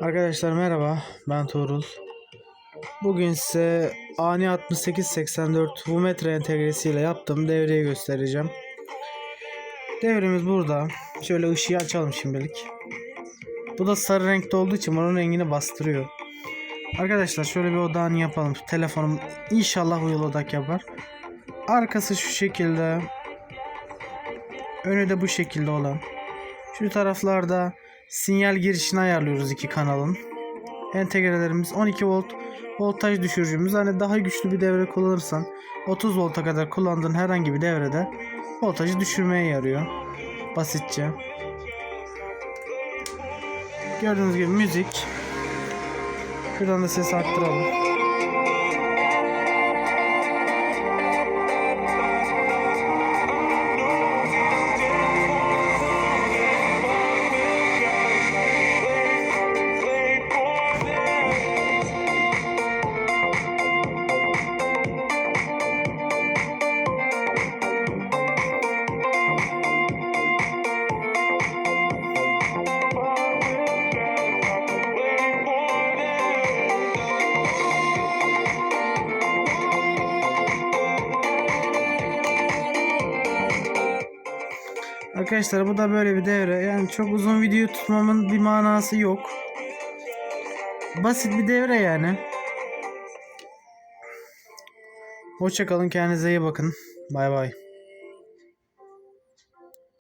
Arkadaşlar merhaba ben Tuğrul. Bugün size Ani 6884 Vumetre entegresiyle yaptığım devreyi göstereceğim. Devremiz burada. Şöyle ışığı açalım şimdilik. Bu da sarı renkte olduğu için onun rengini bastırıyor. Arkadaşlar şöyle bir odağını yapalım. Telefonum inşallah uyul odak yapar. Arkası şu şekilde. Önü de bu şekilde olan. Şu taraflarda sinyal girişini ayarlıyoruz iki kanalın. Entegrelerimiz 12 volt voltaj düşürücümüz. Hani daha güçlü bir devre kullanırsan 30 volta kadar kullandığın herhangi bir devrede voltajı düşürmeye yarıyor. Basitçe. Gördüğünüz gibi müzik. Şuradan da sesi arttıralım. Arkadaşlar bu da böyle bir devre. Yani çok uzun video tutmamın bir manası yok. Basit bir devre yani. Hoşçakalın kendinize iyi bakın. Bay bay.